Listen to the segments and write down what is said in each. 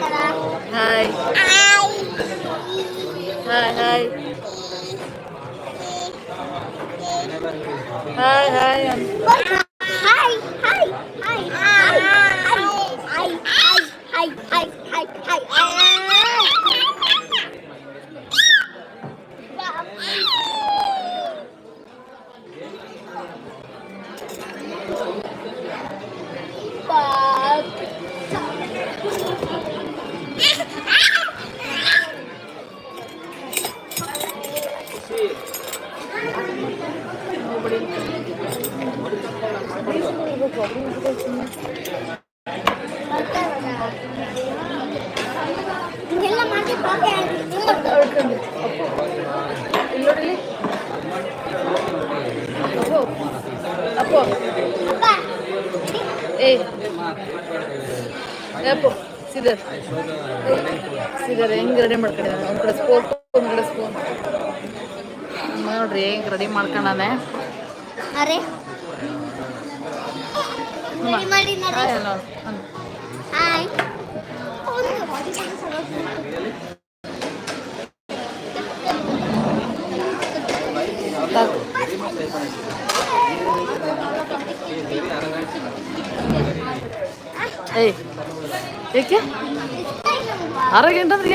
hai. Hai hai. Hai hai. Sidhar ಹೆಂಗ್ ready ಮಾಡ್ಕೊಂಡಿದ್ದಾನೆ ಒಂದು ಕಡೆ ಸ್ಪೋನ್ ಒಂದು ಕಡೆ ಸ್ಪೋನ್ ನೋಡ್ರಿ ಹೆಂಗ್ ರೆಡಿ ಮಾಡ್ಕೊಂಡಾನೆ. ಏಯ್ ಏಕೆ? അറിയണ്ടെന്ന്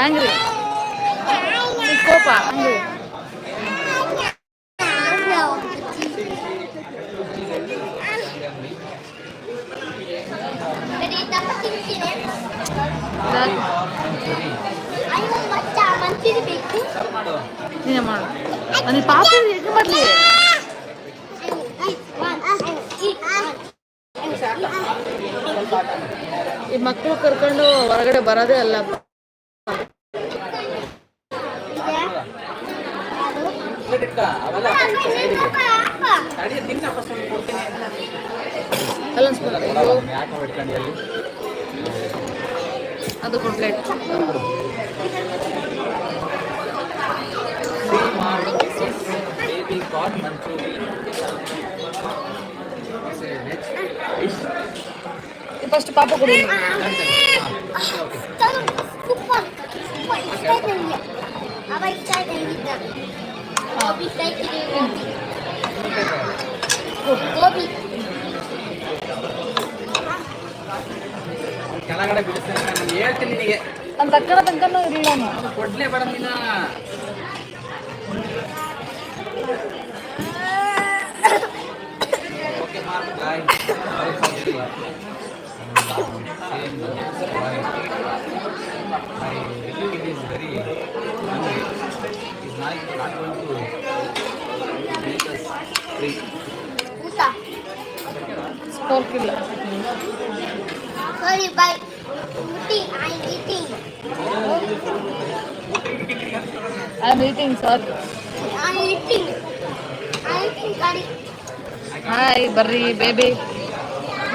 ആംഗ്രി. കോപ്പ ആംഗ്രി. ನೀನು ಮಾಡು ನನಗೆ ಪಾತ್ರೆ ಮಾಡಲಿ ಈ ಮಕ್ಕಳು ಕರ್ಕೊಂಡು ಹೊರಗಡೆ ಬರೋದೇ ಅಲ್ಲ. ಅದು ಕೊಡ್ಲೇಟ್ ಅಯ್ಯೋ, ini pasti papa kau ini tolong lupa lupa apa ikan yang kita kopi saya kiri kopi kopi kalau ada I believe it is very hungry. It's not, not going to make us free. Four kilo. Sorry, by eating, I'm eating. I'm eating, sir. I'm eating. I'm eating curry. Hi, Barry, baby.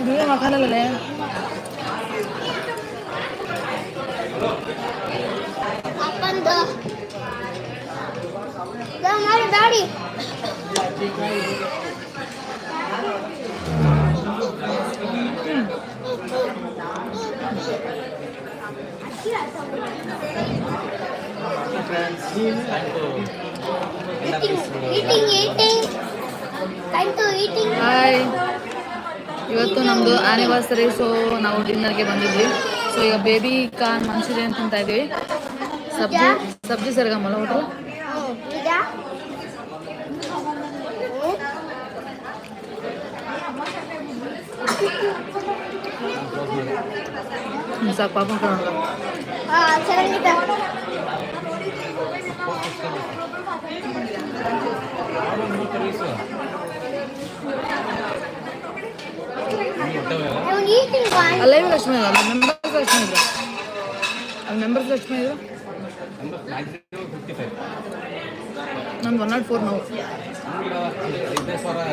ഇതിന് നോക്കാനല്ലേ Eating, eating, eating. Time to eating. Bye. ಇವತ್ತು ನಮ್ಮದು anniversary so ನಾವು ಡಿನ್ನರ್ಗೆ ಬಂದಿದ್ವಿ. So ಈಗ baby corn manchurian ತಿಂತಾ ಇದ್ದೀವಿ. ಸಬ್ಜಿ ಸಬ್ಜಿ ಸರ್ಗಮ್ಮಲ್ಲ ಹೋಟ್ರು ಸಾಕು ಪಾಪ ಕಣೋ ಹಾ ಲಕ್ಷ್ಮಿ. ಅಲ್ಲ ಮೆಂಬರ್ಸ್ ಲಕ್ಷ್ಮಿ ಇದ್ರು ಅಲ್ಲಿ ಮೆಂಬರ್ಸ್ ಲಕ್ಷ್ಮಿ ಇದ್ರು ನಮ್ದು ಒನ್ ನಾಟ್ ಫೋರ್ ನಾವು. ಸಾನೆ ಸಾವಿರ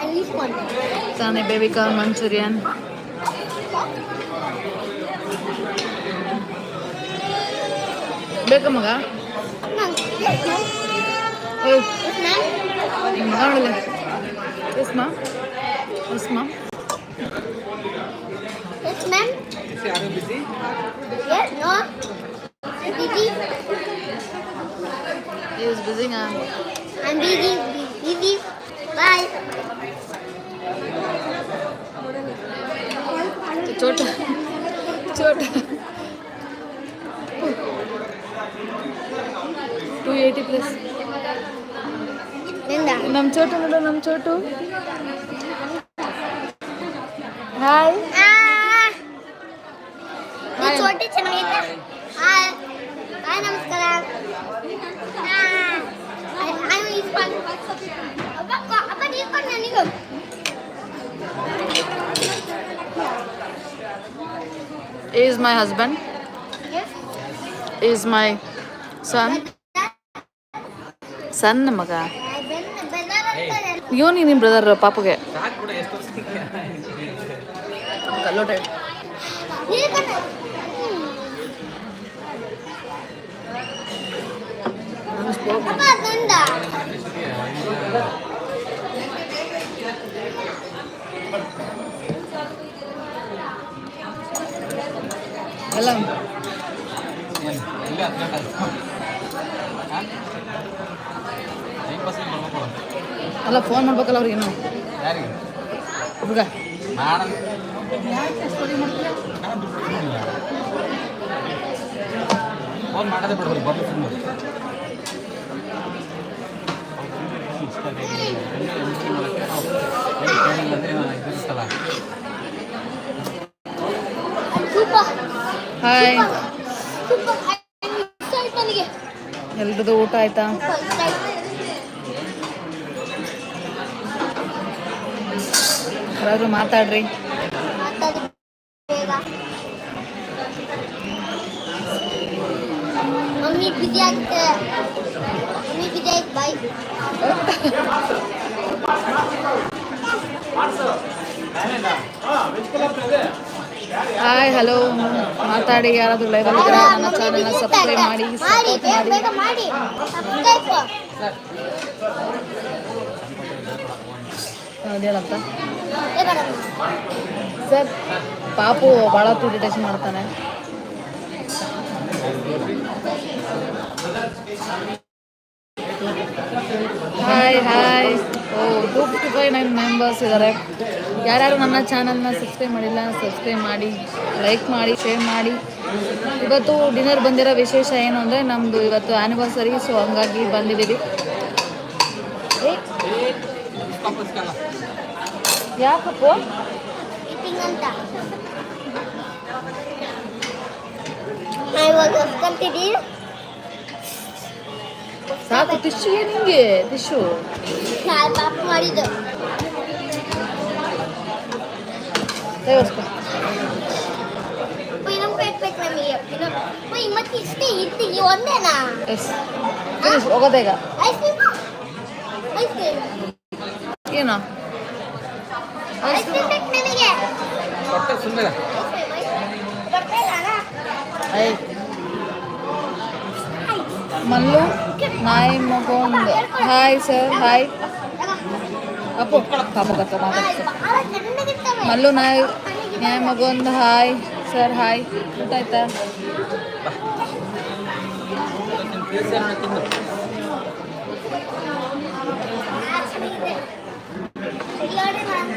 At least one. ತಾನೆ ಬೇಬಿ ಕಾರ್ನ್ ಮಂಚೂರಿಯನ್ ಬೇಕಾ ಮಗ ಮಗ ನೋಡಲ್ಲ ಎಸ್ ಮಾ ಎಸ್ ಮಾ Yes, ma'am. ಯಾರು busy Yes, no. Busy. Is busying I'm busy. Busy. Bye. ಚೋಟ ಚೋಟ ಟೂ ಏಯ್ಟಿ ಪ್ಲಸ್ Linda. ನಮ್ಮ ಚೋಟು ನೋಡು ನಮ್ಮ ಚೋಟು Hi Ah. ಈ Hi. ಚೋಟಿ ಚೆನ್ನಾಗೈತೆ ಹಾಯ್ ಹಾಯ್ ನಮಸ್ಕಾರ ನಾನು ಇಸ್ಕೊಂಡು ಅಪ್ಪ ಅಪ್ಪ ಇಸ್ಕೊಂಡು ನನಗೂ is my husband is my son ಸಣ್ಣ ಮಗ ಇವನು ನಿಮ್ಮ ಬ್ರದರ್ ಪಾಪುಗೆ ಕಲ್ಲೋಟ ಎಲ್ಲ ಅಲ್ಲ. ಫೋನ್ ಮಾಡ್ಬೇಕಲ್ಲ ಅವ್ರಿಗೆ ಏನು ಹುಡುಗ. ಫೋನ್ ಮಾಡೋದೇ ಸುಮ್ಮನೆ ಹಾಯ್ ಎಲ್ರದ್ದು ಊಟ ಆಯ್ತಾ? ಯಾರಾದ್ರೂ ಮಾತಾಡ್ರಿ ಮಾತಾಡಿ ಬೇಗ ಬಾಯ್ ಹಾಯ್ ಹಲೋ ಮಾತಾಡಿ ಯಾರಾದರೂ ಲೈವ್ ಅಲ್ಲಿ ಇದ್ರೆ ನನ್ನ ಚಾನಲ್ನ ಸಬ್ಸ್ಕ್ರೈಬ್ ಮಾಡಿ ಸಪೋರ್ಟ್ ಮಾಡಿ ಅದೇಳಂತ ಸರ್ ಪಾಪು ಭಾಳ ಇರಿಟೇಷನ್ ಮಾಡ್ತಾನೆ. ಹಾಯ್ ಹಾಯ್ ಓ two fifty five nine members ಇದ್ದಾರೆ ಯಾರ್ಯಾರು ನನ್ನ ಚಾನಲ್ನ ಸಬ್ಸ್ಕ್ರೈಬ್ ಮಾಡಿಲ್ಲ ಸಬ್ಸ್ಕ್ರೈಬ್ ಮಾಡಿ ಲೈಕ್ ಮಾಡಿ ಶೇರ್ ಮಾಡಿ. ಇವತ್ತು ಡಿನ್ನರ್ ಬಂದಿರೋ ವಿಶೇಷ ಏನು ಅಂದರೆ ನಮ್ಮದು ಇವತ್ತು ಆ್ಯನಿವರ್ಸರಿ ಸೊ ಹಂಗಾಗಿ ಬಂದಿದ್ದೀವಿ. ಯಾಕಪ್ಪ? ಇವಾಗ ಹೊಸ್ಕೊಂತಿದ್ದೀವಿ ಸಾಕು ಟಿಶ್ಯೂ ನಿಂಗೆ? ಟಿಶ್ಯೂ ನಾನು ಪಾಪ ಮಾಡಿದ್ದು. ಏನೋ? ಐಸ್ ಪ್ಲೇಟ್ ಬೇಕು ನಮಗೆ. ಮಲ್ಲು. ನಾಯಿ ಮಗೊಂದು ಹಾಯ್ ಸರ್ ಹಾಯ್ ಅಪ್ಪು. ಪಾಪ ಕತ್ತ ಮಾತಾಡ್ತಾರೆ ಭಾಳ ಚೆನ್ನಾಗಿರ್ತವೆ ಮಲ್ಲು, ನಾಯಿ ನ್ಯಾಯ ಮಗೊಂದು ಹಾಯ್ ಸರ್ ಹಾಯ್ ಊಟ ಆಯ್ತಾ ತಿಂದು ಭಾಳ ಚೆನ್ನಾಗಿದೆ ನೋಡಿ ನಾನು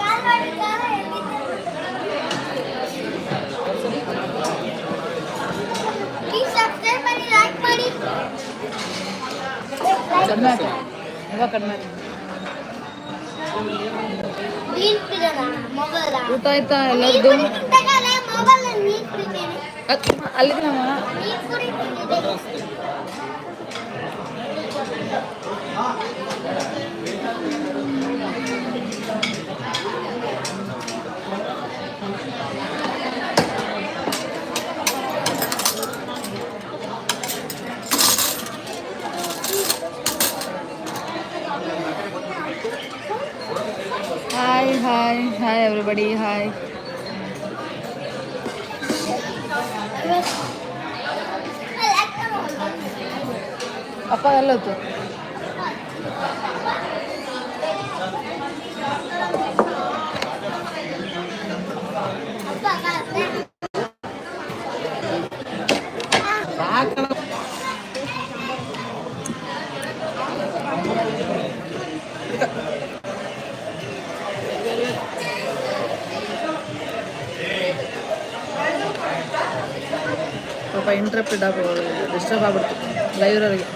ಕಾಲ್ ಮಾಡಿ ಕಾಲ ಪ್ಲೀಸ್ ಸಬ್ಸ್ಕ್ರೈಬ್ ಮಾಡಿ ಲೈಕ್ ಮಾಡಿ ಕಡಿಮೆ ಆಯ್ತು. ಇವಾಗ ಕಡಿಮೆ ಆಯ್ತು. ಊಟ ಆಯ್ತಾ? ಎಲ್ಲರದು? ಅಲ್ಲಿಗೆ ನಮ್ಮ ನೀನ್ ಕುಡಿತೀನಿ hi hi hi everybody hi ಅಪ್ಪ ಎಲ್ಲೋತು ಇಂಟ್ರಪ್ಟೆಡ್ ಆಗ ಡಿಸ್ಟರ್ಬ್ ಆಗ್ಬಿಡ್ತು ಲೈವ್ರವ್ರಿಗೆ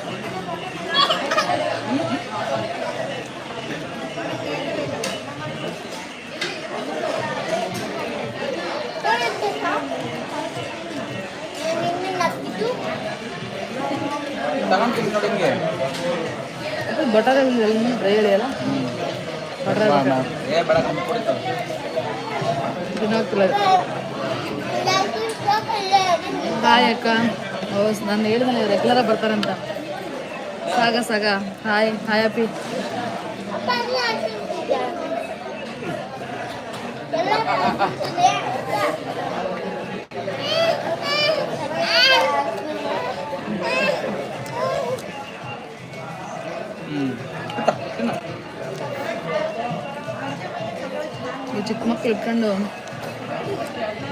ತಗೊಂತೀನಿ ನೋಡಿ ಹಿಂಗೆ. ಬಟರ್ ಡ್ರೈ ಹೇಳಿಯಲ್ಲ ಬಟಾರೆ ಏ ಬೇಡ ಕುಡಿತಾವೆ. ಹಾಯ್ ಅಕ್ಕ ಓ ನಾನು ಹೇಳಿದ್ಮೇಲೆ ರೆಗ್ಯುಲರಾಗಿ ಬರ್ತಾರಂತ. ಸಾಗ ಸಾಗ. ಹಾಯ್ ಹಾಯ್ ಅಪ್ಪಿ. ಚಿಕ್ಕ ಮಕ್ಕಳು ಇಟ್ಕೊಂಡು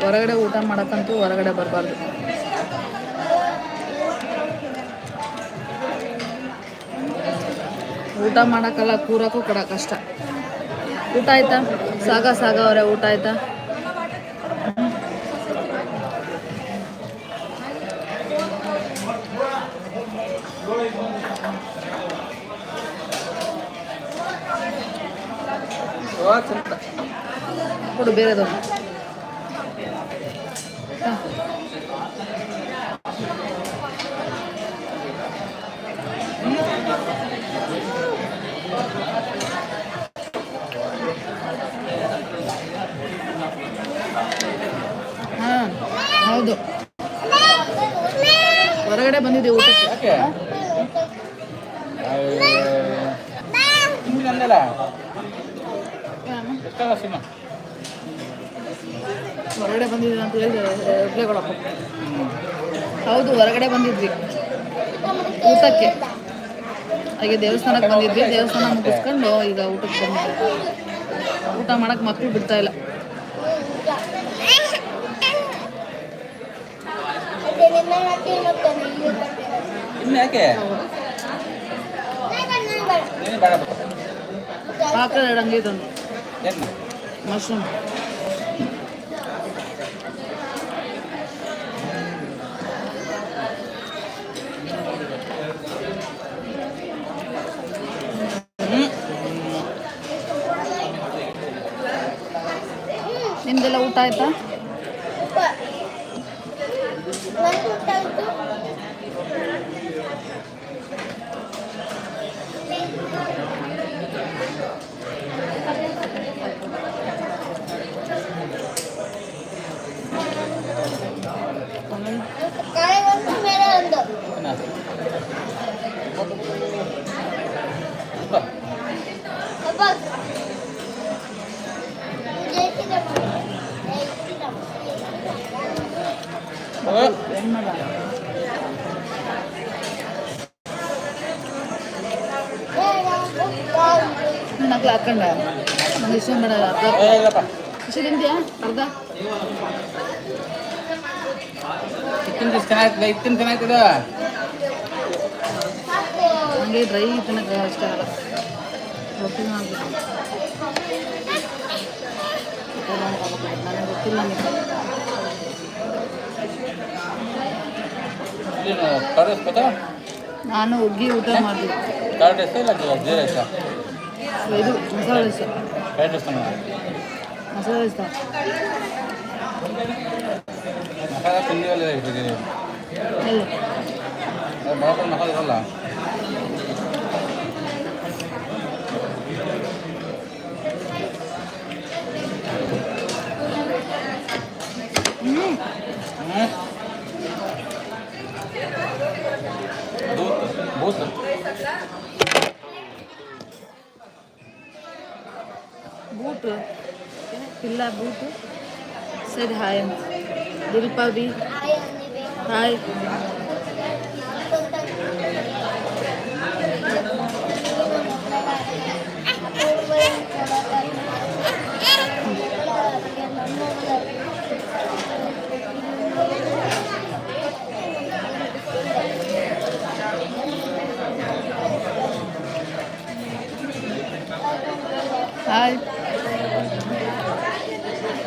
ಹೊರಗಡೆ ಊಟ ಮಾಡೋಕ್ಕಂತೂ ಹೊರಗಡೆ ಬರಬಾರ್ದು. ಊಟ ಮಾಡೋಕ್ಕಲ್ಲ ಕೂರಕ್ಕೂ ಕೂಡ ಕಷ್ಟ. ಊಟ ಆಯ್ತಾ? ಸಾಗ ಸಾಗ ಅವರೇ ಊಟ ಆಯ್ತಾ? ಕೊಡು ಬೇರೆದು ಹೌದು. ಹೊರಗಡೆ ಬಂದಿದ್ದೆ ಊಟಕ್ಕೆ. ಹೊರಗಡೆ ಬಂದಿದ್ದೀವಿ ಅಂತ ಹೇಳಿ ಹೌದು ಹೊರಗಡೆ ಬಂದಿದ್ವಿ. ಊಟಕ್ಕೆ. ಹಾಗೆ ದೇವಸ್ಥಾನಕ್ಕೆ ಬಂದಿದ್ವಿ. ದೇವಸ್ಥಾನ ಮುಗಿಸ್ಕೊಂಡು ಈಗ ಊಟಕ್ಕೆ ಬಂದಿದ್ವಿ ಊಟ ಮಾಡಕ್ಕೆ ಮಕ್ಕಳು ಬಿಡ್ತಾ ಇಲ್ಲ. ಇನ್ನು ಯಾಕೆ ನೀನು ಬೇಡ ಇದೊಂದು ಏನು ಮಶ್ರೂಮ್. ನಿಮ್ದೆಲ್ಲ ಊಟ ಆಯ್ತಾ? Thank you. ತಿಂತೀಯಾ ಅರ್ಧ ಇತ್ತಿನ ಚೆನ್ನಾಗ್ತದೆ ಇತ್ತಿನ ಚೆನ್ನಾಗ್ತದ ನನಗೆ ಡ್ರೈ ತಿನ್ನಕ್ಕೆ ಇಷ್ಟ ಆಗಲ್ಲ ರೊಟ್ಟಿ ಮಾಡಬೇಕು ನನಗೆ ಗೊತ್ತಿಲ್ಲ ನಾನು ಹುಗ್ಗಿ ಊಟ ಮಾಡಿದೆ. ಕರ್ಡ್ ಎಸ್ತಾ ಇಲ್ಲ ಜೀರ ಎಸ್ತಾ ಇದು ಮಸಾಲೆ ಇಷ್ಟ ಕರ್ಡ್ ಎಸ್ತಾನ Yeah. पिला बूट सर हाय दिलपा भी हाय हाय